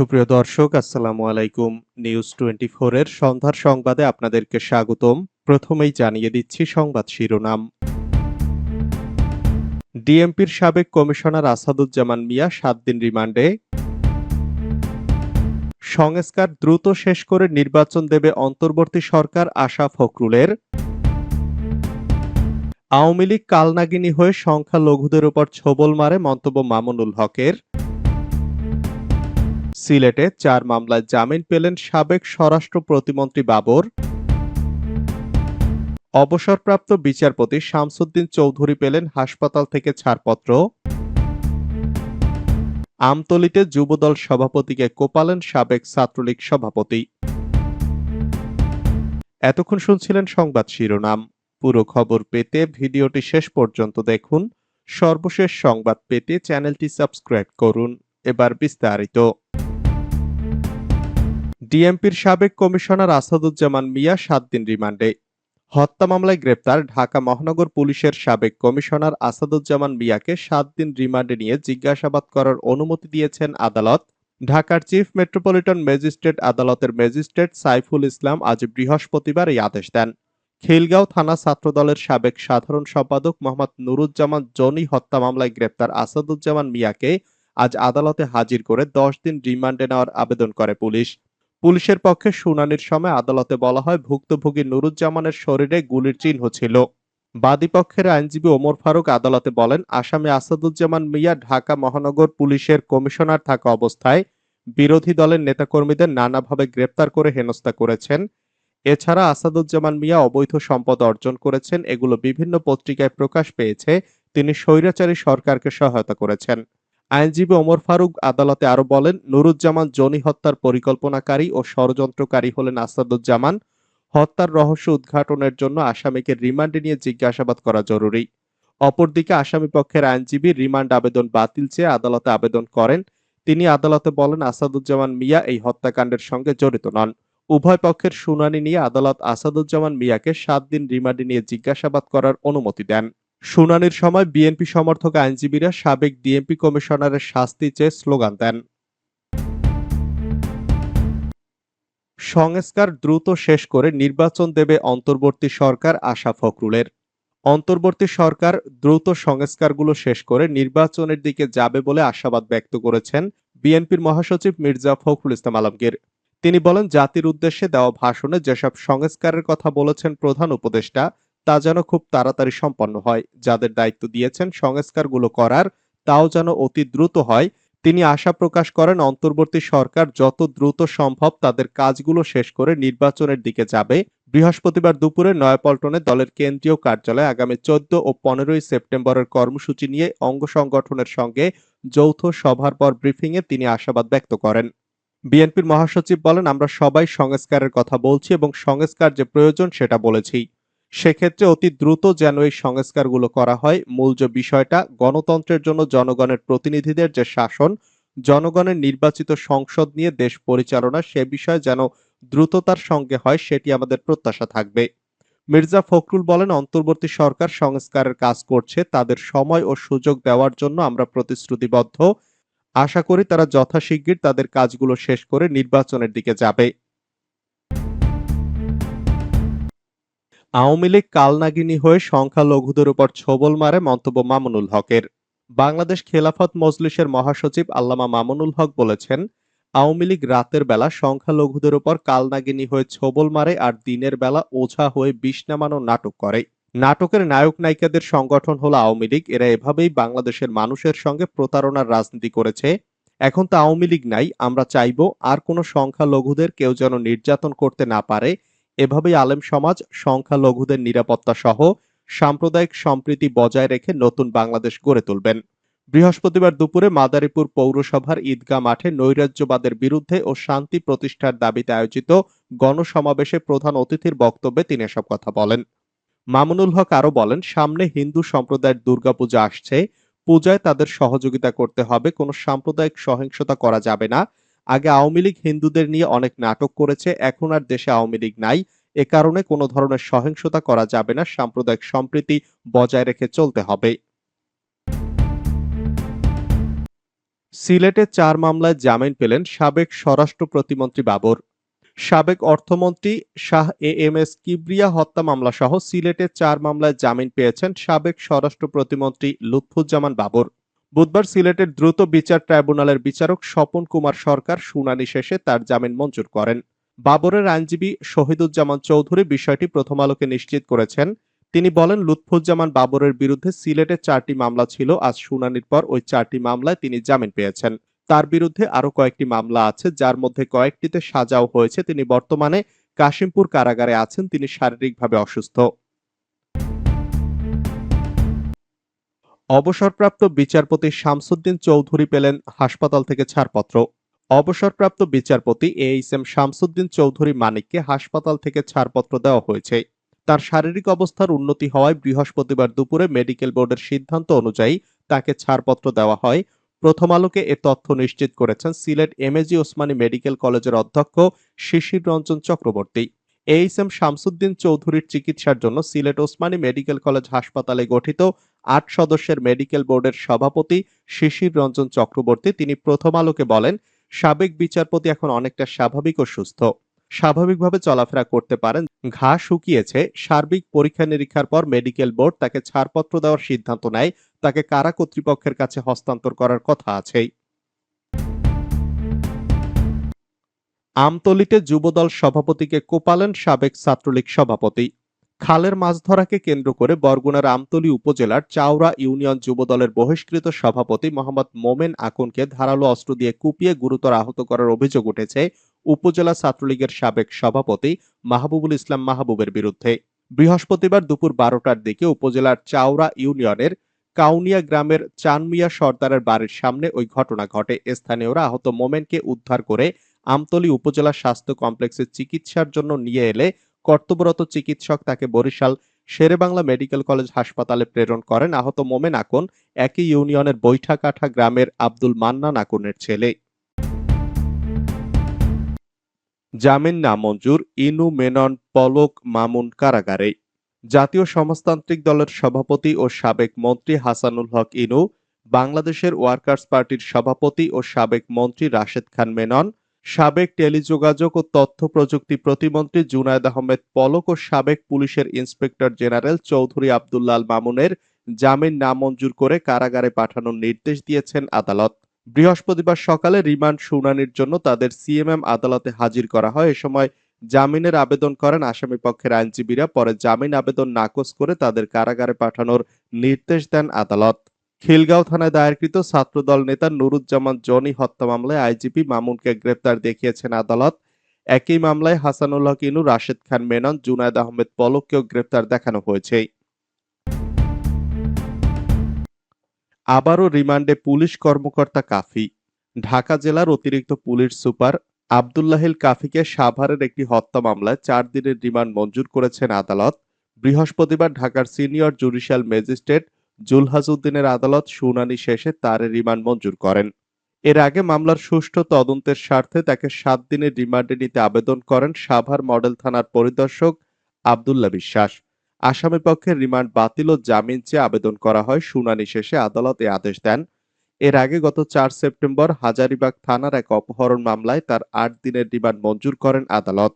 সুপ্রিয় দর্শক, আসসালামু আলাইকুম। নিউজ টোয়েন্টি এর সন্ধ্যার সংবাদে আপনাদেরকে স্বাগতম। প্রথমেই জানিয়ে দিচ্ছি সংবাদ শিরোনাম। ডিএমপির সাবেক কমিশনার আসাদুজ্জামান মিয়া সাত দিন রিমান্ডে। সংস্কার দ্রুত শেষ করে নির্বাচন দেবে অন্তর্বর্তী সরকার আশা ফখরুলের। আওয়ামী লীগ কালনাগিনী হয়ে সংখ্যালঘুদের উপর ছোবল মারে মন্তব্য মামুনুল হকের। সিলেটে চার মামলায় জামিন পেলেন সাবেক স্বরাষ্ট্র প্রতিমন্ত্রী বাবর। অবসরপ্রাপ্ত বিচারপতি শামসুদ্দিন চৌধুরী পেলেন হাসপাতাল থেকে ছাড়পত্র। আমতলিতে যুবদল সভাপতিকে কোপালেন সাবেক ছাত্রলীগ সভাপতি। এতক্ষণ শুনছিলেন সংবাদ শিরোনাম। পুরো খবর পেতে ভিডিওটি শেষ পর্যন্ত দেখুন। সর্বশেষ সংবাদ পেতে চ্যানেলটি সাবস্ক্রাইব করুন। এবার বিস্তারিত। ডিএমপির সাবেক কমিশনার আসাদুজ্জামান মিয়া সাত দিন রিমান্ডে। হত্যা মামলায় গ্রেপ্তার ঢাকা মহানগর পুলিশের সাবেক কমিশনার আসাদুজ্জামান মিয়াকে সাত দিন রিমান্ডে নিয়ে জিজ্ঞাসাবাদ করার অনুমতি দিয়েছেন আদালত। ঢাকার চিফ মেট্রোপলিটন ম্যাজিস্ট্রেট আদালতের ম্যাজিস্ট্রেট সাইফুল ইসলাম আজ বৃহস্পতিবার এই আদেশ দেন। খিলগাঁও থানা ছাত্রদলের সাবেক সাধারণ সম্পাদক মোহাম্মদ নুরুজ্জামান জনি হত্যা মামলায় গ্রেপ্তার আসাদুজ্জামান মিয়াকে আজ আদালতে হাজির করে দশ দিন রিমান্ডে নেওয়ার আবেদন করে পুলিশ। পুলিশের পক্ষে শুনানির সময় আদালতে বলা হয়, ভুক্তভোগী নুরুজ্জামানের শরীরে গুলির চিহ্ন ছিল। বাদীপক্ষের আইনজীবী ওমর ফারুক আদালতে বলেন, আসামি আসাদুজ্জামান মিয়া ঢাকা মহানগর পুলিশের কমিশনার থাকা অবস্থায় বিরোধী দলের নেতাকর্মীদের নানাভাবে গ্রেপ্তার করে হেনস্থা করেছেন। এছাড়া আসাদুজ্জামান মিয়া অবৈধ সম্পদ অর্জন করেছেন। এগুলো বিভিন্ন পত্রিকায় প্রকাশ পেয়েছে। তিনি স্বৈরাচারী সরকারকে সহায়তা করেছেন। আইনজীবী ওমর ফারুক আদালতে আরও বলেন, নুরুজ্জামান জনি হত্যার পরিকল্পনাকারী ও ষড়যন্ত্রকারী হলেন আসাদুজ্জামান। হত্যার রহস্য উদ্ঘাটনের জন্য আসামিকে রিমান্ডে নিয়ে জিজ্ঞাসাবাদ করা জরুরি। অপরদিকে আসামি পক্ষের আইনজীবী রিমান্ড আবেদন বাতিল চেয়ে আদালতে আবেদন করেন। তিনি আদালতে বলেন, আসাদুজ্জামান মিয়া এই হত্যাকাণ্ডের সঙ্গে জড়িত নন। উভয় পক্ষের শুনানি নিয়ে আদালত আসাদুজ্জামান মিয়াকে সাত দিন রিমান্ডে নিয়ে জিজ্ঞাসাবাদ করার অনুমতি দেন। শুনানির সময় বিএনপি সমর্থক আইনজীবীরা সাবেক ডিএমপি কমিশনারের শাস্তি চেয়ে স্লোগান দেন। সংস্কার দ্রুত শেষ করে নির্বাচন দেবে অন্তর্বর্তী সরকার আশা ফখরুলের। অন্তর্বর্তী সরকার দ্রুত সংস্কারগুলো শেষ করে নির্বাচনের দিকে যাবে বলে আশাবাদ ব্যক্ত করেছেন বিএনপির মহাসচিব মির্জা ফখরুল ইসলাম আলমগীর। তিনি বলেন, জাতির উদ্দেশ্যে দেওয়া ভাষণে যেসব সংস্কারের কথা বলেছেন প্রধান উপদেষ্টা তা যেন খুব তাড়াতাড়ি সম্পন্ন হয়। যাদের দায়িত্ব দিয়েছেন সংস্কারগুলো করার, তাও যেন অতি দ্রুত হয়। তিনি আশা প্রকাশ করেন, অন্তর্বর্তী সরকার যত দ্রুত সম্ভব তাদের কাজগুলো শেষ করে নির্বাচনের দিকে যাবে। বৃহস্পতিবার দুপুরে নয়াপল্টনে দলের কেন্দ্রীয় কার্যালয়ে আগামী চোদ্দ ও পনেরোই সেপ্টেম্বরের কর্মসূচি নিয়ে অঙ্গ সংগঠনের সঙ্গে যৌথ সভার পর ব্রিফিংয়ে তিনি আশাবাদ ব্যক্ত করেন। বিএনপির মহাসচিব বলেন, আমরা সবাই সংস্কারের কথা বলছি এবং সংস্কার যে প্রয়োজন সেটা বলেছি। সেক্ষেত্রে অতি দ্রুত যেন এই সংস্কারগুলো করা হয়। মূল যে বিষয়টা, গণতন্ত্রের জন্য জনগণের প্রতিনিধিদের যে শাসন, জনগণের নির্বাচিত সংসদ নিয়ে দেশ পরিচালনা, সে বিষয়ে যেন দ্রুততার সঙ্গে হয়, সেটি আমাদের প্রত্যাশা থাকবে। মির্জা ফখরুল বলেন, অন্তর্বর্তী সরকার সংস্কারের কাজ করছে, তাদের সময় ও সুযোগ দেওয়ার জন্য আমরা প্রতিশ্রুতিবদ্ধ। আশা করি তারা যথাশীঘ্র তাদের কাজগুলো শেষ করে নির্বাচনের দিকে যাবে। আওয়ামী লীগ কালনাগিনী হয়ে সংখ্যালঘুদের উপর ছোবল মারে মন্তব্য মামুনুল হকের। বাংলাদেশ খেলাফত মজলিসের মহাসচিব আল্লামা মামুনুল হক বলেছেন, আওয়ামী লীগ রাতের বেলা সংখ্যালঘুদের উপর কালনাগিনী হয়ে ছোবল মারে আর দিনের বেলা ওঝা হয়ে বিষ নামানোর নাটক করে। নাটকের নায়ক নায়িকাদের সংগঠন হলো আওয়ামী লীগ। এরা এভাবেই বাংলাদেশের মানুষের সঙ্গে প্রতারণার রাজনীতি করেছে। এখন তো আওয়ামী লীগ নাই, আমরা চাইব আর কোনো সংখ্যালঘুদের কেউ যেন নির্যাতন করতে না পারে এভাবেই আলেম সমাজ, সংখ্যালঘুদের নিরাপত্তা সহ সাম্প্রদায়িক সম্প্রীতি বজায় রেখে নতুন বাংলাদেশ গড়ে তুলবেন। বৃহস্পতিবার দুপুরে মাদারীপুর পৌরসভার ঈদগাহ মাঠে নৈরাজ্যবাদের বিরুদ্ধে ও শান্তি প্রতিষ্ঠার দাবিতে আয়োজিত গণসমাবেশে প্রধান অতিথির বক্তব্যে তিনি এসব কথা বলেন। মামুনুল হক আরও বলেন, সামনে হিন্দু সম্প্রদায়ের দুর্গাপূজা আসছে, পূজায় তাদের সহযোগিতা করতে হবে, কোনো সাম্প্রদায়িক সহিংসতা করা যাবে না আগে আওয়ামী লীগ হিন্দুদের নিয়ে অনেক নাটক করেছে, এখন আর দেশে আওয়ামী লীগ নাই। এ কারণে কোনো ধরনের সহিংসতা করা যাবে না, সাম্প্রদায়িক সম্প্রীতি বজায় রেখে চলতে হবে। সিলেটে চার মামলায় জামিন পেলেন সাবেক স্বরাষ্ট্র প্রতিমন্ত্রী বাবর। সাবেক অর্থমন্ত্রী Shah A M S Kibria হত্যা মামলা সহ সিলেটে চার মামলায় জামিন পেয়েছেন সাবেক স্বরাষ্ট্র প্রতিমন্ত্রী লুৎফুজ্জামান বাবর। বুধবার সিলেটের দ্রুত বিচার ট্রাইব্যুনালের বিচারক স্বপন কুমার সরকার শুনানি শেষে তার জামিন মঞ্জুর করেন। বাবরের আইনজীবী শহীদুজ্জামান চৌধুরী বিষয়টি প্রথম আলোকে নিশ্চিত করেছেন। তিনি বলেন, লুৎফুজ্জামান বাবরের বিরুদ্ধে সিলেটে চারটি মামলা ছিল। আজ শুনানির পর ওই চারটি মামলায় তিনি জামিন পেয়েছেন। তার বিরুদ্ধে আরও কয়েকটি মামলা আছে, যার মধ্যে কয়েকটিতে সাজাও হয়েছে। তিনি বর্তমানে কাশিমপুর কারাগারে আছেন। তিনি শারীরিকভাবে অসুস্থ। অবসরপ্রাপ্ত বিচারপতি শামসুদ্দিন চৌধুরী পেলেন হাসপাতাল থেকে ছাড়পত্র। অবসরপ্রাপ্ত বিচারপতি A H M Shamsuddin Chowdhury মানিককে হাসপাতাল থেকে ছাড়পত্র দেওয়া হয়েছে। তার শারীরিক অবস্থার উন্নতি হওয়ায় বৃহস্পতিবার দুপুরে মেডিকেল বোর্ডের সিদ্ধান্ত অনুযায়ী তাকে ছাড়পত্র দেওয়া হয়। প্রথম আলোকে এ তথ্য নিশ্চিত করেছেন সিলেট এমএজি ওসমানী মেডিকেল কলেজের অধ্যক্ষ শিশির রঞ্জন চক্রবর্তী। এইচ এম শামসুদ্দিন চৌধুরীর চিকিৎসার জন্য সিলেট ওসমানী মেডিকেল কলেজ হাসপাতালে গঠিত আট সদস্যের মেডিকেল বোর্ডের সভাপতি শিশির রঞ্জন চক্রবর্তী তিনি প্রথম আলোকে বলেন, সাবেক বিচারপতি এখন অনেকটা স্বাভাবিক ও সুস্থ। স্বাভাবিকভাবে চলাফেরা করতে পারেন, ঘা শুকিয়েছে, সার্বিক পরীক্ষা নিরীক্ষার পর মেডিকেল বোর্ড তাকে ছাড়পত্র দেওয়ার সিদ্ধান্ত নেয়, তাকে কারা কর্তৃপক্ষের কাছে হস্তান্তর করার কথা আছেই। আমতলিতে যুবদল সভাপতিকে কোপালেন সাবেক ছাত্রলীগ সভাপতি। খালের মাছ ধরাকে কেন্দ্র করে বরগুনার আমতলী উপজেলার চাওড়া ইউনিয়ন যুবদলের বহিষ্কৃত সভাপতি মোহাম্মদ মোমেন আকুনকে ধারালো অস্ত্র দিয়ে কুপিয়ে গুরুতর আহত করার অভিযোগ উঠেছে উপজেলা ছাত্রলীগের সাবেক সভাপতি মাহবুবুল ইসলাম মাহবুবের বিরুদ্ধে। বৃহস্পতিবার দুপুর বারোটার দিকে উপজেলার চাওড়া ইউনিয়নের কাউনিয়া গ্রামের চানমিয়া সর্দারের বাড়ির সামনে ওই ঘটনা ঘটে। স্থানীয়রা আহত মোমেনকে উদ্ধার করে আমতলী উপজেলা স্বাস্থ্য কমপ্লেক্সে চিকিৎসার জন্য নিয়ে এলে কর্তব্যরত চিকিৎসক তাকে বরিশাল শেরেবাংলা মেডিকেল কলেজ হাসপাতালে প্রেরণ করেন। আহত মোমেন আকন একই ইউনিয়নের বৈঠাকাঠা গ্রামের আব্দুল মান্নান আকুনের ছেলে। জামিন নামঞ্জুর ইনু মেনন, পলক মামুন কারাগারে। জাতীয় সমাজতান্ত্রিক দলের সভাপতি ও সাবেক মন্ত্রী হাসানুল হক ইনু, বাংলাদেশের ওয়ার্কার্স পার্টির সভাপতি ও সাবেক মন্ত্রী রাশেদ খান মেনন সাবেক টেলিযোগাযোগ ও তথ্য প্রযুক্তি প্রতিমন্ত্রী জুনায়দ আহমেদ পলক ও সাবেক পুলিশের ইন্সপেক্টর জেনারেল চৌধুরী আবদুল্লাল মামুনের জামিন নামঞ্জুর করে কারাগারে পাঠানোর নির্দেশ দিয়েছেন আদালত। বৃহস্পতিবার সকালে রিমান্ড শুনানির জন্য তাদের সিএমএম আদালতে হাজির করা হয়। এ সময় জামিনের আবেদন করেন আসামি পক্ষের আইনজীবীরা। পরে জামিন আবেদন নাকচ করে তাদের কারাগারে পাঠানোর নির্দেশ দেন আদালত। খিলগাঁও থানায় দায়েরকৃত ছাত্রদল নেতা নুরুজ্জামান জনি হত্যা মামলায় আইজিপি মামুনকে গ্রেপ্তার দেখিয়েছেন আদালত। একই মামলায় হাসানুল হক ইনু, রাশেদ খান মেনন, জুনায়দ আহমেদ পলককেও গ্রেপ্তার দেখানো হয়েছে। আবারও রিমান্ডে পুলিশ কর্মকর্তা কাফি। ঢাকা জেলার অতিরিক্ত পুলিশ সুপার আবদুল্লাহিল কাফিকে সাভারের একটি হত্যা মামলায় চার দিনের রিমান্ড মঞ্জুর করেছেন আদালত। বৃহস্পতিবার ঢাকার সিনিয়র জুডিশিয়াল ম্যাজিস্ট্রেট জুলহাজউদ্দিনের আদালত শুনানি শেষে তার রিমান্ড মঞ্জুর করেন। এর আগে মামলার সুষ্ঠু তদন্তের স্বার্থে তাকে সাত দিনের রিমান্ডে নিতে আবেদন করেন সাভার মডেল থানার পরিদর্শক আবদুল্লাহ বিশ্বাস। আসামি পক্ষের রিমান্ড বাতিল ও জামিন চেয়ে আবেদন করা হয়, শুনানি শেষে আদালত এ আদেশ দেন। এর আগে গত চার সেপ্টেম্বর হাজারিবাগ থানার এক অপহরণ মামলায় তার আট দিনের রিমান্ড মঞ্জুর করেন আদালত।